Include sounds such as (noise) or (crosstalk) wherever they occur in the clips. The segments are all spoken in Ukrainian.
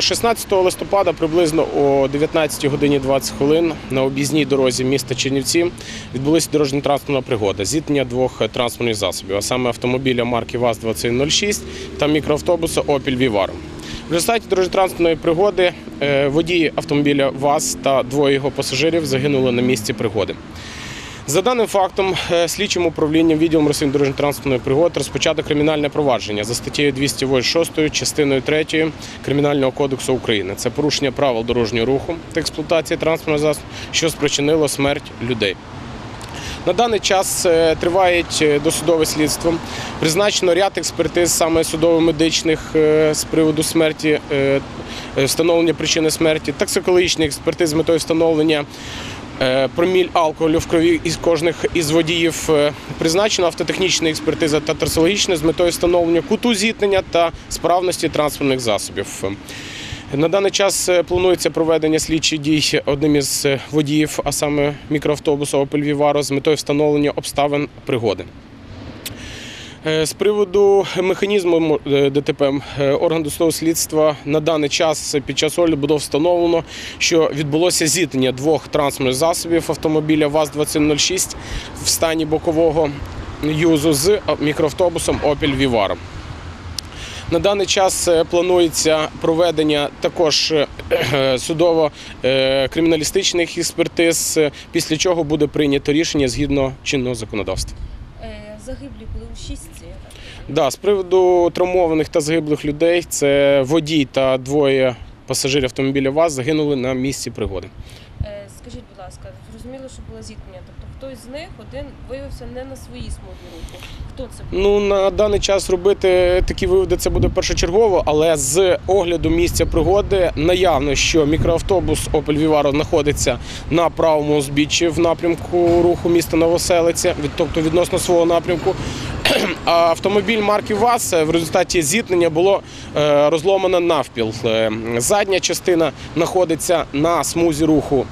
16 листопада приблизно о 19 годині 20 хвилин на об'їзній дорозі міста Чернівці відбулася дорожньо-транспортна пригода. Зіткнення двох транспортних засобів, а саме автомобіля марки ВАЗ-2106 та мікроавтобуса Opel Vivaro. В результаті дорожньо-транспортної пригоди е, водій автомобіля ВАЗ та двоє його пасажирів загинули на місці пригоди. За даним фактом, е, слідчим управлінням відділом дорожньо-транспортної пригод розпочато кримінальне провадження за статтею 286 частиною 3 Кримінального кодексу України. Це порушення правил дорожнього руху та експлуатації транспортного засобу, що спричинило смерть людей. На даний час е, триває е, досудове слідство. Призначено ряд експертиз саме судово-медичних з приводу смерті, встановлення причини смерті, токсикологічних експертиз з метою встановлення проміль алкоголю в крові із кожних із водіїв. Е, Призначена автотехнічна експертиза та трасологічна з метою встановлення куту зіткнення та справності транспортних засобів. На даний час е, планується проведення слідчих дій одним із е, водіїв, а саме мікроавтобуса «Опель Віваро», з метою встановлення обставин пригоди. Е, З приводу механізму е, ДТП е, орган досудового слідства на даний час під час огляду було встановлено, що відбулося зіткнення двох транспортних засобів автомобіля ВАЗ-2106 в стані бокового юзу з мікроавтобусом Opel Vivaro. На даний час планується проведення також судово-криміналістичних експертиз, після чого буде прийнято рішення згідно чинного законодавства. Е, Загиблі були у шістці. Да, з приводу травмованих та загиблих людей, це водій та двоє пасажирів автомобіля ВАЗ загинули на місці пригоди. Скажіть, будь ласка, зрозуміло, що було зіткнення. Тобто хтось з них один виявився не на своїй смузі руху. Хто це? Ну на даний час робити такі виводи це буде першочергово, але з огляду місця пригоди наявно, що мікроавтобус Opel Vivaro знаходиться на правому узбіччі в напрямку руху міста Новоселиця, від- тобто відносно свого напрямку. (clears throat) Автомобіль марки ВАЗ в результаті зіткнення було е, розломано навпіл. Е, Задня частина знаходиться на смузі руху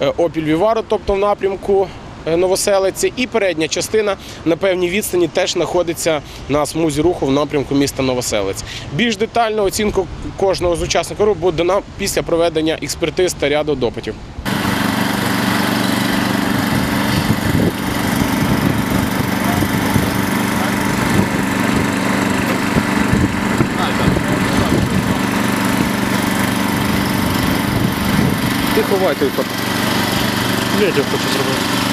е, Opel Vivaro, тобто в напрямку е, Новоселиці, і передня частина на певній відстані теж знаходиться на смузі руху в напрямку міста Новоселець. Більш детальну оцінку кожного з учасників буде дана після проведення експертиз та ряду допитів. Ти ховай той. Відео хочу зробити.